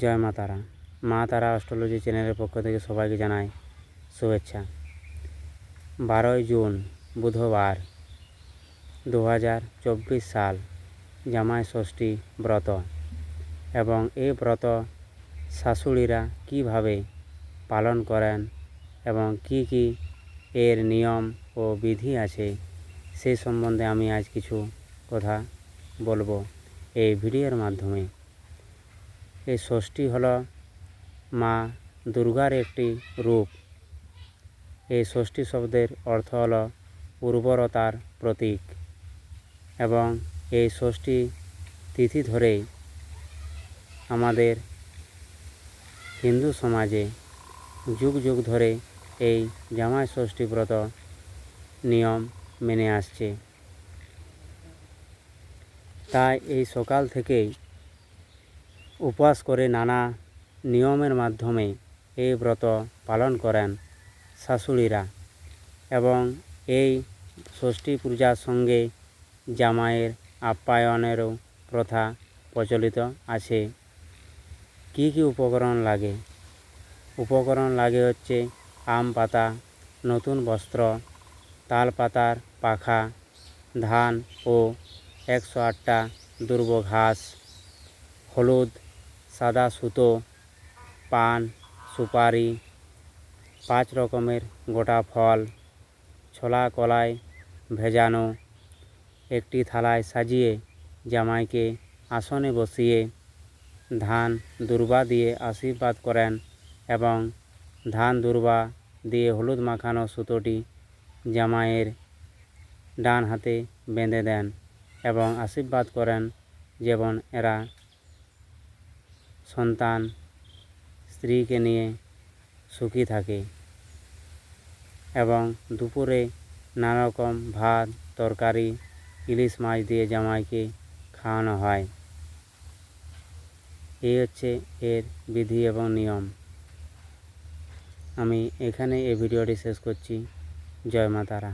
জয় মা তারা। মা তারা অস্ট্রোলজি চ্যানেলের পক্ষ থেকে সবাইকে জানাই শুভেচ্ছা। বারোই জুন, বুধবার দু হাজার চব্বিশ সাল, জামাই ষষ্ঠী ব্রত এবং এই ব্রত শাশুড়িরা কীভাবে পালন করেন এবং কি কি এর নিয়ম ও বিধি আছে সেই সম্বন্ধে আমি আজ কিছু কথা বলব। এই ভিডিওর মাধ্যমে এই ষষ্ঠী হল মা দুর্গার একটি রূপ। এই ষষ্ঠী শব্দের অর্থ হলো উর্বরতার প্রতীক এবং এই ষষ্ঠী তিথি ধরেই আমাদের হিন্দু সমাজে যুগ যুগ ধরে এই জামাই ষষ্ঠী ব্রত নিয়ম মেনে আসছে। তাই এই সকাল থেকেই উপবাস করে নানা নিয়মের মাধ্যমে এই ব্রত পালন করেন শাশুড়িরা এবং এই ষষ্ঠী পূজার সঙ্গে জামাইয়ের আপ্যায়নেরও প্রথা প্রচলিত আছে। কি কি উপকরণ লাগে? উপকরণ লাগে হচ্ছে আম পাতা, নতুন বস্ত্র, তাল পাতার পাখা, ধান ও একশো আটটা দুর্ব ঘাস, হলুদ সাদা সুতো, পান, সুপারি, পাঁচ রকমের গোটা ফল, ছোলা কলাই ভেজানো, একটি থালায় সাজিয়ে জামাইকে আসনে বসিয়ে ধান দুর্বা দিয়ে আশীর্বাদ করেন এবং ধান দুর্বা দিয়ে হলুদ মাখানো সুতোটি জামাইয়ের ডান হাতে বেঁধে দেন এবং আশীর্বাদ করেন, যেমন এরা সন্তান স্ত্রীকে নিয়ে সুখী থাকে এবং দুপুরে নানা রকম ভাত, তরকারি, ইলিশ মাছ দিয়ে জামাইকে খাওয়ানো হয়। এই হচ্ছে এর বিধি এবং নিয়ম। আমি এখানে এই ভিডিওটি শেষ করছি। জয় মা তারা।